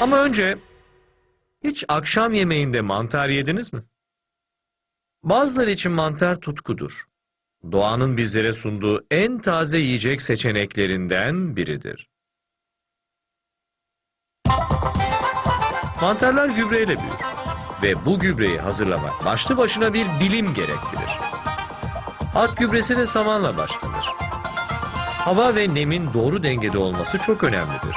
Ama önce hiç akşam yemeğinde mantar yediniz mi? Bazıları için mantar tutkudur. Doğanın bizlere sunduğu en taze yiyecek seçeneklerinden biridir. Mantarlar gübreyle büyür ve bu gübreyi hazırlamak başlı başına bir bilim gerektirir. At gübresi de samanla başlanır. Hava ve nemin doğru dengede olması çok önemlidir.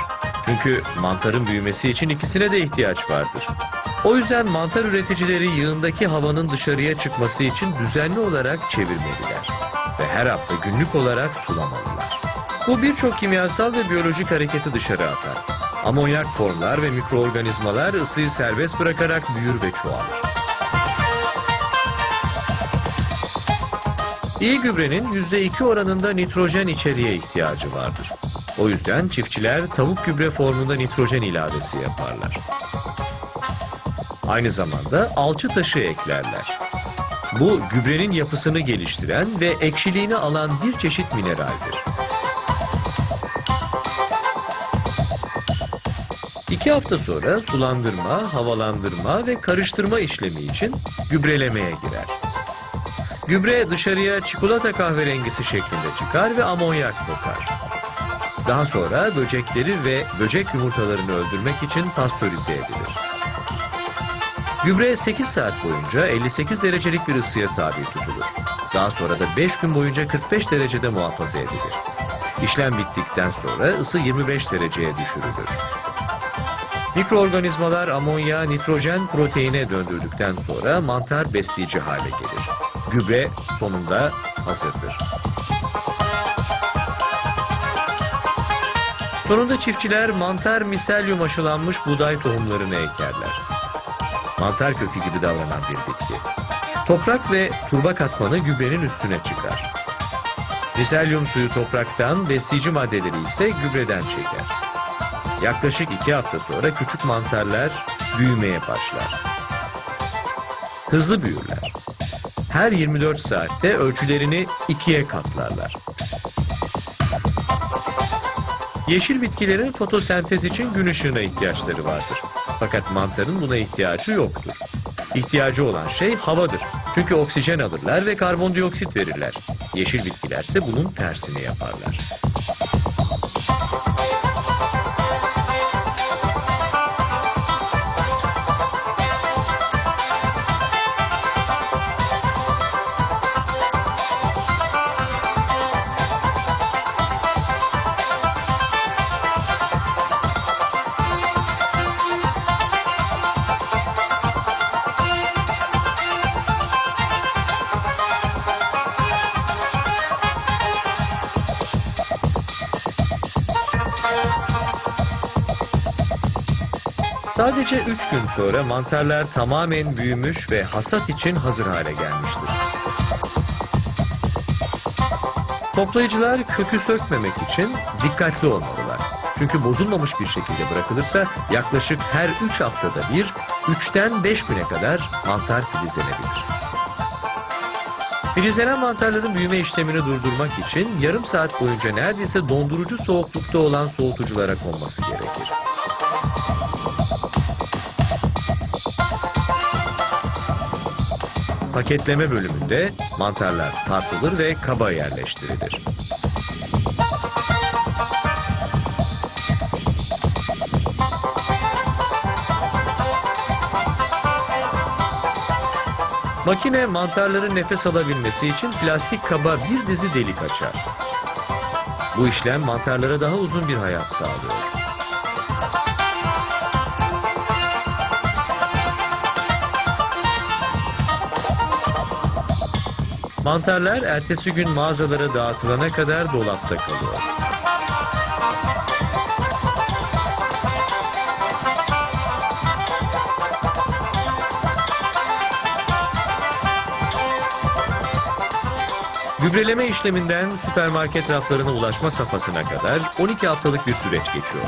Çünkü mantarın büyümesi için ikisine de ihtiyaç vardır. O yüzden mantar üreticileri yığındaki havanın dışarıya çıkması için düzenli olarak çevirmeliler ve her hafta günlük olarak sulamalılar. Bu birçok kimyasal ve biyolojik hareketi dışarı atar. Amonyak formlar ve mikroorganizmalar ısıyı serbest bırakarak büyür ve çoğalır. İyi gübrenin %2 oranında nitrojen içeriğe ihtiyacı vardır. O yüzden çiftçiler tavuk gübre formunda nitrojen ilavesi yaparlar. Aynı zamanda alçı taşı eklerler. Bu gübrenin yapısını geliştiren ve ekşiliğini alan bir çeşit mineraldir. İki hafta sonra sulandırma, havalandırma ve karıştırma işlemi için gübrelemeye girer. Gübre dışarıya çikolata kahverengisi şeklinde çıkar ve amonyak kokar. Daha sonra böcekleri ve böcek yumurtalarını öldürmek için pastörize edilir. Gübre 8 saat boyunca 58 derecelik bir ısıya tabi tutulur. Daha sonra da 5 gün boyunca 45 derecede muhafaza edilir. İşlem bittikten sonra ısı 25 dereceye düşürülür. Mikroorganizmalar amonya, nitrojen, proteine döndürdükten sonra mantar besleyici hale gelir. Gübre sonunda hazırdır. Sonunda çiftçiler mantar miselyum aşılanmış buğday tohumlarını ekerler. Mantar kökü gibi davranan bir bitki. Toprak ve turba katmanı gübrenin üstüne çıkar. Miselyum suyu topraktan, besleyici maddeleri ise gübreden çeker. Yaklaşık iki hafta sonra küçük mantarlar büyümeye başlar. Hızlı büyürler. Her 24 saatte ölçülerini ikiye katlarlar. Yeşil bitkilerin fotosentez için gün ışığına ihtiyaçları vardır. Fakat mantarın buna ihtiyacı yoktur. İhtiyacı olan şey havadır. Çünkü oksijen alırlar ve karbondioksit verirler. Yeşil bitkilerse bunun tersini yaparlar. Sadece 3 gün sonra mantarlar tamamen büyümüş ve hasat için hazır hale gelmiştir. Toplayıcılar kökü sökmemek için dikkatli olmalılar. Çünkü bozulmamış bir şekilde bırakılırsa yaklaşık her 3 haftada bir 3'ten 5 güne kadar mantar filizlenebilir. Filizlenen mantarların büyüme işlemini durdurmak için yarım saat boyunca neredeyse dondurucu soğuklukta olan soğutuculara konması gerekir. Paketleme bölümünde mantarlar tartılır ve kaba yerleştirilir. Makine mantarların nefes alabilmesi için plastik kaba bir dizi delik açar. Bu işlem mantarlara daha uzun bir hayat sağlıyor. Mantarlar ertesi gün mağazalara dağıtılana kadar dolapta kalıyor. Gübreleme işleminden süpermarket raflarına ulaşma safhasına kadar 12 haftalık bir süreç geçiyor.